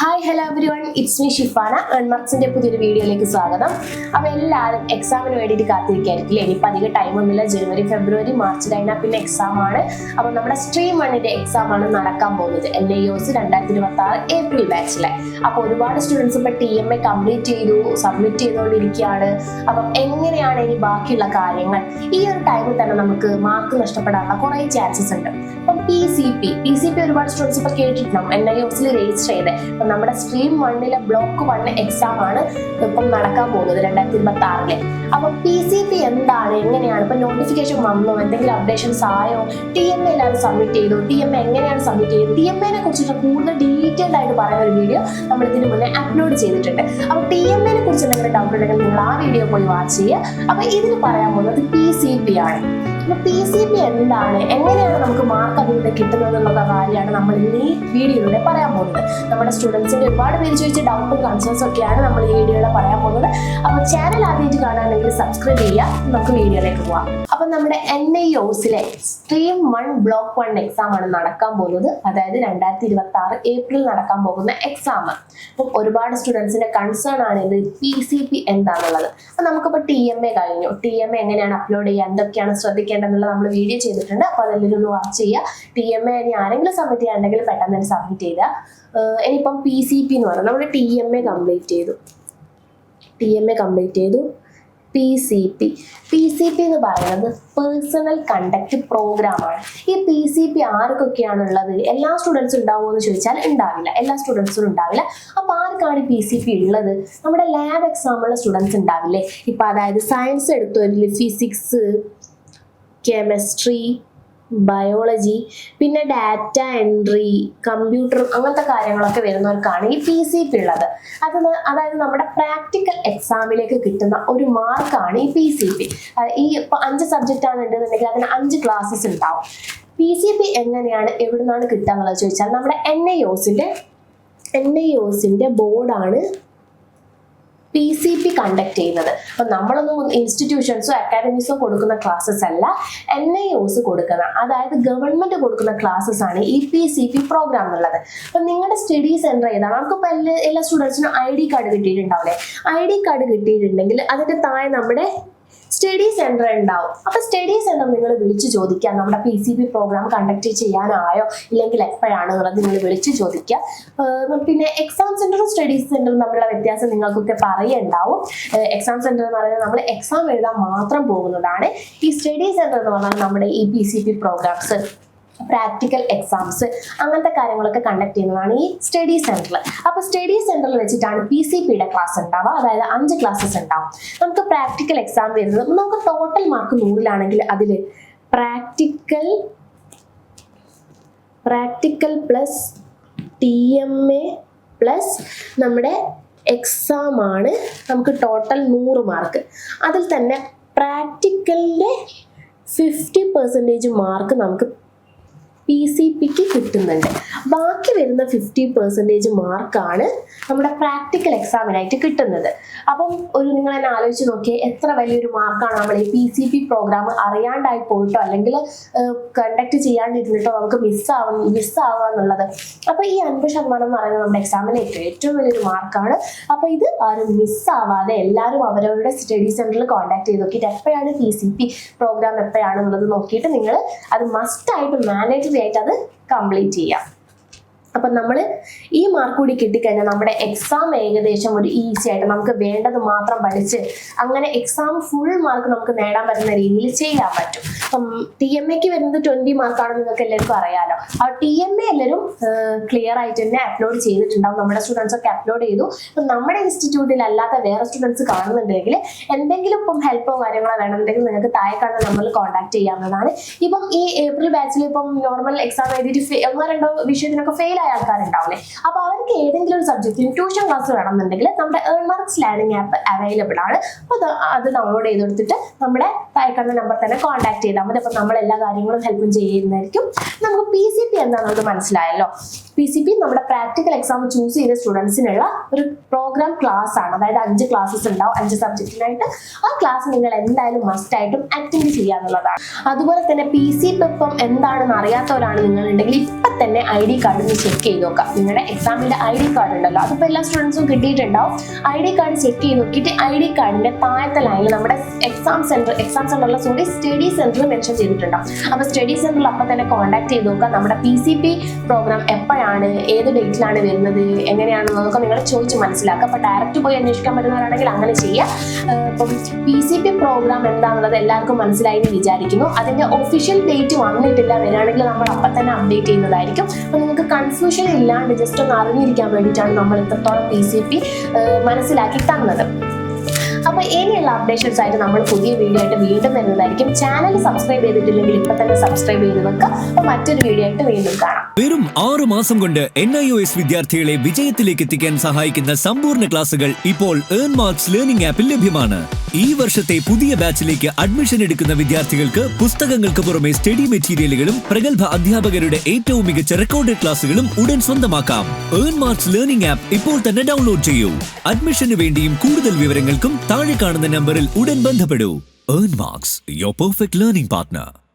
Hi hello everyone it's me Shifana ഏൺമാർക്സിന്റെ പുതിയൊരു വീഡിയോയിലേക്ക് സ്വാഗതം. അപ്പൊ എല്ലാവരും എക്സാമിന് വേണ്ടിയിട്ട് കാത്തിരിക്കായിരിക്കില്ലേ ഇനിയിപ്പോൾ അധികം ടൈമൊന്നുമില്ല ജനുവരി ഫെബ്രുവരി മാർച്ച് കഴിഞ്ഞാൽ പിന്നെ എക്സാം ആണ്. അപ്പൊ നമ്മുടെ സ്ട്രീം വണ്ണിന്റെ എക്സാം ആണ് നടക്കാൻ പോകുന്നത്. എൻ ഐ ഒസ് രണ്ടായിരത്തി ഇരുപത്തി ആറ് ഏപ്രിൽ ബാച്ചിലെ അപ്പോൾ ഒരുപാട് സ്റ്റുഡൻസ് ഇപ്പൊ ടി എം എ കംപ്ലീറ്റ് ചെയ്തു സബ്മിറ്റ് ചെയ്തുകൊണ്ടിരിക്കുകയാണ് അപ്പം എങ്ങനെയാണ് ഇനി ബാക്കിയുള്ള കാര്യങ്ങൾ? ഈ ഒരു ടൈമിൽ തന്നെ നമുക്ക് മാർക്ക് നഷ്ടപ്പെടാനുള്ള കുറേ ചാൻസസ് ഉണ്ട്. അപ്പം P C P P C P ഒരുപാട് സ്റ്റുഡൻസ് ഇപ്പൊ കേട്ടിട്ടുണ്ടാവും. എൻ ഐ ഒസിൽ രജിസ്റ്റർ ചെയ്ത്. നമ്മുടെ സ്ട്രീം വണ്ണിലെ ബ്ലോക്ക് വൺ എക്സാം ആണ് ഇപ്പം നടക്കാൻ പോകുന്നത് രണ്ടായിരത്തി ഇരുപത്തി ആറിലെ അപ്പൊ പി സി പി എന്താണ്? എങ്ങനെയാണ്? ഇപ്പൊ നോട്ടിഫിക്കേഷൻ വന്നോ? എന്തെങ്കിലും അപ്ഡേഷൻസ് ആയോ? ടി എം എല്ലാവരും സബ്മിറ്റ് ചെയ്തു? ടി എം എങ്ങനെയാണ് സബ്മിറ്റ് ചെയ്തത്? ടി എം എനെ കുറിച്ചിട്ട് കൂടുതൽ ഡീറ്റെയിൽഡ് ആയിട്ട് പറയുന്ന ഒരു വീഡിയോ നമ്മൾ ഇതിന് മുന്നേ അപ്ലോഡ് ചെയ്തിട്ടുണ്ട്. അപ്പൊ ടി എം എനെ കുറിച്ച് എന്തെങ്കിലും ഡൗട്ട് ഉണ്ടെങ്കിൽ നിങ്ങൾ ആ വീഡിയോ പോയി വാച്ച് ചെയ്യുക. അപ്പൊ ഇതിന് പറയാൻ പോകുന്നത് പി സി പി ആണ്. പി സി ബി എന്താണ്? എങ്ങനെയാണ് നമുക്ക് മാർക്ക് അതിലൂടെ കിട്ടുന്നത് എന്നുള്ള കാര്യമാണ് നമ്മൾ ഈ വീഡിയോയിലൂടെ പറയാൻ പോകുന്നത്. നമ്മുടെ സ്റ്റുഡൻസിന്റെ ഒരുപാട് പേര് ചോദിച്ച ഡൗട്ടും കൺസേൺസും ഒക്കെയാണ് നമ്മൾ ഈ വീഡിയോയിലൂടെ പറയാൻ പോകുന്നത്. അപ്പോൾ ചാനൽ ആദ്യമായിട്ട് കാണാനെങ്കിൽ സബ്സ്ക്രൈബ് ചെയ്യുക. നമുക്ക് വീഡിയോയിലേക്ക് പോവാം. അപ്പൊ നമ്മുടെ N I ഒസിലെ stream one block one exam ആണ് നടക്കാൻ പോകുന്നത്. അതായത് രണ്ടായിരത്തി ഇരുപത്തി ആറ് ഏപ്രിൽ നടക്കാൻ പോകുന്ന എക്സാം അപ്പം ഒരുപാട് സ്റ്റുഡൻസിന്റെ കൺസേൺ ആണ് ഇത് പി സി പി എന്താണുള്ളത് അപ്പൊ നമുക്കിപ്പോൾ ടി എം എ കഴിഞ്ഞു. ടി എം എ എങ്ങനെയാണ് അപ്ലോഡ് ചെയ്യുക? എന്തൊക്കെയാണ് ശ്രദ്ധിക്കേണ്ടതെന്നുള്ളത് നമ്മൾ വീഡിയോ ചെയ്തിട്ടുണ്ട്. അപ്പോൾ അതെല്ലാം ഒന്ന് വാച്ച് ചെയ്യുക. ടി എം എ ഇനി ആരെങ്കിലും സബ്മിറ്റ് ചെയ്യാണ്ടെങ്കിൽ പെട്ടെന്ന് തന്നെ സബ്മിറ്റ് ചെയ്യുക ഇനിയിപ്പം പി സി പി എന്ന് പറയുന്നത് നമ്മൾ ടി എം എ കംപ്ലീറ്റ് ചെയ്തു. ടി എം എ കംപ്ലീറ്റ് ചെയ്തു. P C P P C P എന്ന് പറയുന്നത് പേഴ്സണൽ കണ്ടക്ട് പ്രോഗ്രാം ആണ്. ഈ പി സി പി ആർക്കൊക്കെയാണ് ഉള്ളത് എല്ലാ സ്റ്റുഡൻസും ഉണ്ടാവുമോ എന്ന് ചോദിച്ചാൽ ഉണ്ടാവില്ല. എല്ലാ സ്റ്റുഡൻസും ഉണ്ടാവില്ല. അപ്പൊ ആർക്കാണ് പി സി പി ഉള്ളത്? നമ്മുടെ ലാബ് എക്സാമുള്ള സ്റ്റുഡൻസ് ഉണ്ടാവില്ലേ? ഇപ്പൊ അതായത് സയൻസ് എടുത്തവരിൽ ഫിസിക്സ് കെമിസ്ട്രി ബയോളജി പിന്നെ ഡാറ്റ എൻട്രി കമ്പ്യൂട്ടർ അങ്ങനത്തെ കാര്യങ്ങളൊക്കെ വരുന്നവർക്കാണ് ഈ പി സി പി ഉള്ളത്. അത് അതായത് നമ്മുടെ പ്രാക്ടിക്കൽ എക്സാമിലേക്ക് കിട്ടുന്ന ഒരു മാർക്കാണ് ഈ പി സി പി ഈ അഞ്ച് സബ്ജക്റ്റ് ആണ് ഉണ്ടെന്നുണ്ടെങ്കിൽ അതിന് അഞ്ച് ക്ലാസ്സസ് ഉണ്ടാവും. പി സി പി എങ്ങനെയാണ് എവിടെ നിന്നാണ് കിട്ടുക എന്നുള്ളത് ചോദിച്ചാൽ നമ്മുടെ എൻ ഐ ഒസിന്റെ എൻ ഐ ഒസിന്റെ ബോർഡാണ് പി സി പി കണ്ടക്ട് ചെയ്യുന്നത്. അപ്പൊ നമ്മളൊന്നും ഇൻസ്റ്റിറ്റ്യൂഷൻസോ അക്കാഡമീസോ കൊടുക്കുന്ന ക്ലാസ്സസ് അല്ല എൻ ഐ ഒസ് കൊടുക്കുന്ന അതായത് ഗവൺമെന്റ് കൊടുക്കുന്ന ക്ലാസ്സസ് ആണ് ഈ പി സി പി പ്രോഗ്രാം എന്നുള്ളത്. അപ്പൊ നിങ്ങളുടെ സ്റ്റഡി സെന്റർ ഏതാണ്? നമുക്കിപ്പോൾ എല്ലാ എല്ലാ സ്റ്റുഡൻസിനും ഐ ഡി കാർഡ് കിട്ടിയിട്ടുണ്ടാവില്ലേ ഐ ഡി കാർഡ് കിട്ടിയിട്ടുണ്ടെങ്കിൽ അതിന്റെ താഴെ നമ്മുടെ സ്റ്റഡി സെന്റർ ഉണ്ടാവും. അപ്പൊ സ്റ്റഡി സെന്റർ നിങ്ങൾ വിളിച്ചു ചോദിക്കുക നമ്മുടെ P C B program conduct ചെയ്യാനായോ? ഇല്ലെങ്കിൽ എപ്പോഴാണ് എന്നുള്ളത് നിങ്ങൾ വിളിച്ചു ചോദിക്കുക പിന്നെ എക്സാം സെന്ററും സ്റ്റഡി സെന്ററും തമ്മിലുള്ള വ്യത്യാസം നിങ്ങൾക്കൊക്കെ പറയുണ്ടാവും. എക്സാം സെന്റർ എന്ന് പറയുന്നത് നമ്മൾ എക്സാം എഴുതാൻ മാത്രം പോകുന്നതാണ്. ഈ സ്റ്റഡി സെന്റർ എന്ന് പറഞ്ഞാൽ നമ്മുടെ ഈ P C B programs practical exams അങ്ങനത്തെ കാര്യങ്ങളൊക്കെ കണ്ടക്ട് ചെയ്യുന്നതാണ് ഈ സ്റ്റഡി സെന്റർ അപ്പോൾ സ്റ്റഡി സെന്ററിൽ വെച്ചിട്ടാണ് പി സി പിയുടെ ക്ലാസ് ഉണ്ടാവുക. അതായത് അഞ്ച് ക്ലാസ്സസ് ഉണ്ടാവും. നമുക്ക് പ്രാക്ടിക്കൽ എക്സാം വരുന്നത് നമുക്ക് ടോട്ടൽ മാർക്ക് നൂറിലാണെങ്കിൽ അതിൽ practical practical plus T M A plus നമ്മുടെ എക്സാം ആണ് നമുക്ക് ടോട്ടൽ നൂറ് മാർക്ക് അതിൽ തന്നെ പ്രാക്ടിക്കലിന്റെ ഫിഫ്റ്റി പെർസെന്റേജ് മാർക്ക് നമുക്ക് പി സി പിക്ക് കിട്ടുന്നുണ്ട്. ബാക്കി വരുന്ന ഫിഫ്റ്റി പെർസെന്റേജ് മാർക്കാണ് നമ്മുടെ പ്രാക്ടിക്കൽ എക്സാമിനായിട്ട് കിട്ടുന്നത്. അപ്പം ഒരു നിങ്ങൾ തന്നെ ആലോചിച്ച് നോക്കിയാൽ എത്ര വലിയൊരു മാർക്കാണ് നമ്മൾ ഈ പി സി പി പ്രോഗ്രാം അറിയാണ്ടായി പോയിട്ടോ അല്ലെങ്കിൽ കണ്ടക്ട് ചെയ്യാണ്ടിരുന്നിട്ടോ നമുക്ക് മിസ്സാവും മിസ്സാവുക എന്നുള്ളത്. അപ്പോൾ ഈ അൻപത് ശതമാനം എന്ന് പറയുന്നത് നമ്മുടെ എക്സാമിലെ ഏറ്റവും വലിയൊരു മാർക്കാണ് അപ്പോൾ ഇത് ആരും മിസ്സാവാതെ എല്ലാവരും അവരവരുടെ സ്റ്റഡി സെന്ററിൽ കോൺടാക്ട് ചെയ്ത് നോക്കിയിട്ട് എപ്പോഴാണ് പി സി പി പ്രോഗ്രാം എപ്പോഴാണെന്നുള്ളത് നോക്കിയിട്ട് നിങ്ങൾ അത് മസ്റ്റായിട്ട് മാനേജറി ആയിട്ട് അത് കംപ്ലീറ്റ് ചെയ്യാം. അപ്പം നമ്മൾ ഈ മാർക്ക് കൂടി കിട്ടിക്കഴിഞ്ഞാൽ നമ്മുടെ എക്സാം ഏകദേശം ഒരു ഈസി ആയിട്ട് നമുക്ക് വേണ്ടത് മാത്രം പഠിച്ച് അങ്ങനെ എക്സാം ഫുൾ മാർക്ക് നമുക്ക് നേടാൻ പറ്റുന്ന രീതിയിൽ ചെയ്യാൻ പറ്റും. അപ്പം ടി എം എക്ക് വരുന്നത് ട്വന്റി മാർക്കാണെന്ന് നിങ്ങൾക്ക് എല്ലാവർക്കും അറിയാലോ. ആ ടി എം എ എല്ലാവരും ക്ലിയർ ആയിട്ട് തന്നെ അപ്ലോഡ് ചെയ്തിട്ടുണ്ടാവും. നമ്മുടെ സ്റ്റുഡൻസ് ഒക്കെ അപ്ലോഡ് ചെയ്തു. അപ്പം നമ്മുടെ ഇൻസ്റ്റിറ്റ്യൂട്ടിൽ അല്ലാത്ത വേറെ സ്റ്റുഡൻസ് കാണുന്നുണ്ടെങ്കിൽ എന്തെങ്കിലും ഇപ്പം ഹെൽപ്പോ കാര്യങ്ങളോ വേണമെന്നുണ്ടെങ്കിൽ നിങ്ങൾക്ക് താഴെ കാണുന്ന നമ്മൾ കോൺടാക്ട് ചെയ്യാവുന്നതാണ്. ഇപ്പം ഈ ഏപ്രിൽ ബാച്ചിൽ ഇപ്പം നോർമൽ എക്സാം എഴുതിയിട്ട് ഒന്നോ രണ്ടോ വിഷയത്തിനൊക്കെ ഫെയിൽ ആയ ആൾക്കാരുണ്ടാവില്ലേ അപ്പൊ അവർക്ക് ഏതെങ്കിലും ഒരു സബ്ജക്റ്റിന് ട്യൂഷൻ ക്ലാസ് വേണമെന്നുണ്ടെങ്കിൽ നമ്മുടെ earn marks learning app available ആണ്. അപ്പോൾ അത് ഡൗൺലോഡ് ചെയ്തെടുത്തിട്ട് നമ്മുടെ താഴെ കാണുന്ന നമ്പർ തന്നെ കോൺടാക്ട് ചെയ്താൽ മതി. അപ്പോൾ നമ്മൾ എല്ലാ കാര്യങ്ങളും ഹെൽപ്പും ചെയ്യുന്നതായിരിക്കും. നമുക്ക് പി സി പി എന്താണെന്നത് മനസ്സിലായല്ലോ. പി സി പി നമ്മുടെ പ്രാക്ടിക്കൽ എക്സാം ചൂസ് ചെയ്ത സ്റ്റുഡൻസിനുള്ള ഒരു പ്രോഗ്രാം ക്ലാസ് ആണ്. അതായത് അഞ്ച് ക്ലാസ്സസ് ഉണ്ടാവും അഞ്ച് സബ്ജക്റ്റിനായിട്ട് ആ ക്ലാസ് നിങ്ങൾ എന്തായാലും മസ്റ്റ് ആയിട്ടും അറ്റൻഡ് ചെയ്യാന്നുള്ളതാണ് അതുപോലെ തന്നെ പി സി ഇപ്പം എന്താണെന്ന് അറിയാത്തവരാണ് നിങ്ങളുണ്ടെങ്കിൽ ഇപ്പം തന്നെ ഐ ഡി കാർഡ് ഒന്ന് ചെക്ക് ചെയ്ത് നോക്കാം. നിങ്ങളുടെ എക്സാമിന്റെ ഐ ഡി കാർഡ് ഉണ്ടല്ലോ. അതിപ്പോൾ എല്ലാ സ്റ്റുഡൻസും കിട്ടിയിട്ടുണ്ടാവും. ഐ ഡി കാർഡ് ചെക്ക് ചെയ്ത് നോക്കിയിട്ട് ഐ ഡി കാർഡിന്റെ താഴത്തെ ലൈനിൽ നമ്മുടെ എക്സാം സെന്റർ എക്സാം സെന്ററിലെ സോറി സ്റ്റഡി സെന്റർ മെൻഷൻ ചെയ്തിട്ടുണ്ടാവും. അപ്പോൾ സ്റ്റഡി സെന്ററിൽ അപ്പം തന്നെ കോൺടാക്ട് ചെയ്ത് നോക്കാം നമ്മുടെ പി സി പി പ്രോഗ്രാം എപ്പോഴാണ് ഏത് ഡേറ്റിലാണ് വരുന്നത് എങ്ങനെയാണെന്നൊക്കെ നിങ്ങൾ ചോദിച്ച് മനസ്സിലാക്കുക. അപ്പോൾ ഡയറക്റ്റ് പോയി അന്വേഷിക്കാൻ പറ്റുന്നവരാണെങ്കിൽ അങ്ങനെ ചെയ്യാം. അപ്പം പി സി പി പ്രോഗ്രാം എന്താണെന്നുള്ളത് എല്ലാവർക്കും മനസ്സിലായി എന്ന് വിചാരിക്കുന്നു. അതിന്റെ ഒഫീഷ്യൽ ഡേറ്റ് വന്നിട്ടില്ല. വരികയാണെങ്കിൽ നമ്മൾ അപ്പം തന്നെ അപ്ഡേറ്റ് ചെയ്യുന്നതായിരിക്കും. അപ്പോൾ നിങ്ങൾക്ക് കൺഫ്യൂഷൻ ഇല്ലാണ്ട് ജസ്റ്റ് ഒന്ന് അറിഞ്ഞിരിക്കാൻ വേണ്ടിയിട്ടാണ് നമ്മൾ ഇത്രത്തോളം പി സി പി മനസ്സിലാക്കി തന്നത്. അപ്പൊ ഇനിയുള്ള അപ്ഡേഷൻസ് ആയിട്ട് നമ്മൾ പുതിയ വീഡിയോ ആയിട്ട് വീണ്ടും വരുന്നതായിരിക്കും. ചാനൽ സബ്സ്ക്രൈബ് ചെയ്തിട്ടില്ലെങ്കിൽ ഇപ്പൊ തന്നെ സബ്സ്ക്രൈബ് ചെയ്ത് വെക്കുക. അപ്പൊ മറ്റൊരു വീഡിയോ ആയിട്ട് വീണ്ടും കാണാം. വെറും ആറു മാസം കൊണ്ട് എൻ ഐ ഒ എസ് വിദ്യാർത്ഥികളെ വിജയത്തിലേക്ക് എത്തിക്കാൻ സഹായിക്കുന്ന സമ്പൂർണ ക്ലാസുകൾ ഇപ്പോൾ ഏൺ മാർക്സ് ലേണിംഗ് ആപ്പിൽ ലഭ്യമാണ്. ഈ വർഷത്തെ പുതിയ ബാച്ചിലേക്ക് അഡ്മിഷൻ എടുക്കുന്ന വിദ്യാർത്ഥികൾക്ക് പുസ്തകങ്ങൾക്ക് പുറമെ സ്റ്റഡി മെറ്റീരിയലുകളും പ്രഗത്ഭ അധ്യാപകരുടെ ഏറ്റവും മികച്ച റെക്കോർഡഡ് ക്ലാസുകളും ഉടൻ സ്വന്തമാക്കാം. ഏൺ മാർക്സ് ലേണിംഗ് ആപ്പ് ഇപ്പോൾ തന്നെ ഡൗൺലോഡ് ചെയ്യൂ. അഡ്മിഷന് വേണ്ടിയും കൂടുതൽ വിവരങ്ങൾക്കും താഴെ കാണുന്ന നമ്പറിൽ ഉടൻ ബന്ധപ്പെടൂ. Earn marks your perfect learning partner